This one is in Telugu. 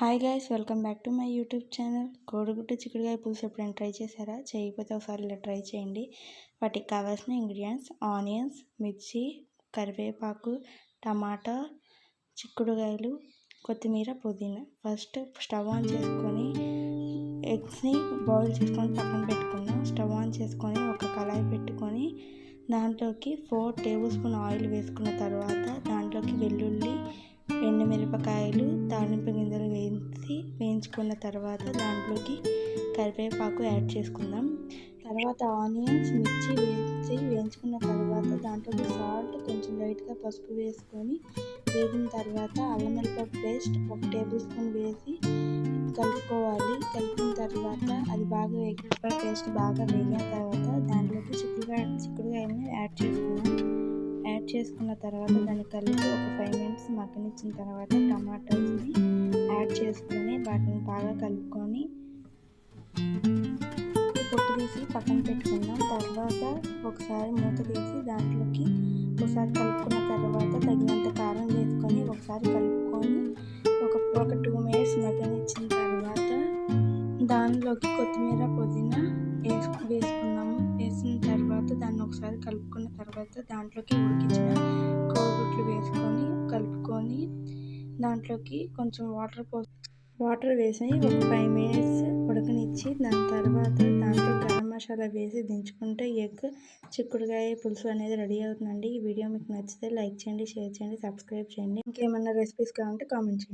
Hi guys welcome back to my YouTube channel కోడిగుడ్డు చిక్కుడుకాయ పులుసు ఎప్పుడైనా ట్రై చేశారా? చేయకపోతే ఒకసారి ఇలా ట్రై చేయండి. వాటికి కావాల్సిన ఇంగ్రీడియంట్స్ ఆనియన్స్ మిర్చి కరివేపాకు టమాటా చిక్కుడుకాయలు కొత్తిమీర పుదీనా. ఫస్ట్ స్టవ్ ఆన్ చేసుకొని ఎగ్స్ని బాయిల్ చేసుకొని పక్కన పెట్టుకున్నాం. స్టవ్ ఆన్ చేసుకొని ఒక కళాయి పెట్టుకొని దాంట్లోకి ఫోర్ టేబుల్ స్పూన్ ఆయిల్ వేసుకున్న తర్వాత దాంట్లోకి వెల్లుల్లి ఎండుమిరపకాయలు తాలింపు గింజలు వేసి వేయించుకున్న తర్వాత దాంట్లోకి కరివేపాకు యాడ్ చేసుకుందాం. తర్వాత ఆనియన్స్ మిర్చి వేసి వేయించుకున్న తర్వాత దాంట్లోకి సాల్ట్ కొంచెం లైట్గా పసుపు వేసుకొని వేగిన తర్వాత అల్లం వెల్లిపాయ పేస్ట్ ఒక టేబుల్ స్పూన్ వేసి కలుపుకోవాలి. కలిపిన తర్వాత అది బాగా వేగిన పేస్ట్ బాగా వేగిన తర్వాత దాంట్లోకి చిక్కుడుగా చిక్కుడుగా యాడ్ చేసుకున్నాం చేసుకున్న తర్వాత దాన్ని కలిపి ఒక ఫైవ్ మినిట్స్ మగ్గనిచ్చిన తర్వాత టమాటోస్ని యాడ్ చేసుకొని వాటిని బాగా కలుపుకొని పొట్టు తీసి పక్కన పెట్టుకుందాం. తర్వాత ఒకసారి మూత తీసి దాంట్లోకి ఒకసారి కలుపుకున్న తర్వాత తగినంత కారం వేసుకొని ఒకసారి కలుపుకొని ఒక ఒక టూ మినిట్స్ మగ్గనిచ్చిన తర్వాత దానిలోకి కొత్తిమీర పుదీనా వేసుకు వేసుకున్నాము తర్వాత దాన్ని ఒకసారి కలుపుకున్న తర్వాత దాంట్లోకి ఉడికించిన కోడిగుడ్లు వేసుకొని కలుపుకొని దాంట్లోకి కొంచెం వాటర్ పో వాటర్ వేసి ఒక ఫైవ్ మినిట్స్ ఉడకనిచ్చి దాని తర్వాత దాంట్లో గరం మసాలా వేసి దించుకుంటే ఎగ్ చిక్కుడుకాయ పులుసు అనేది రెడీ అవుతుందండి. ఈ వీడియో మీకు నచ్చితే లైక్ చేయండి షేర్ చేయండి సబ్స్క్రైబ్ చేయండి. ఇంకేమన్నా రెసిపీస్ కావాలంటే కామెంట్ చేయండి.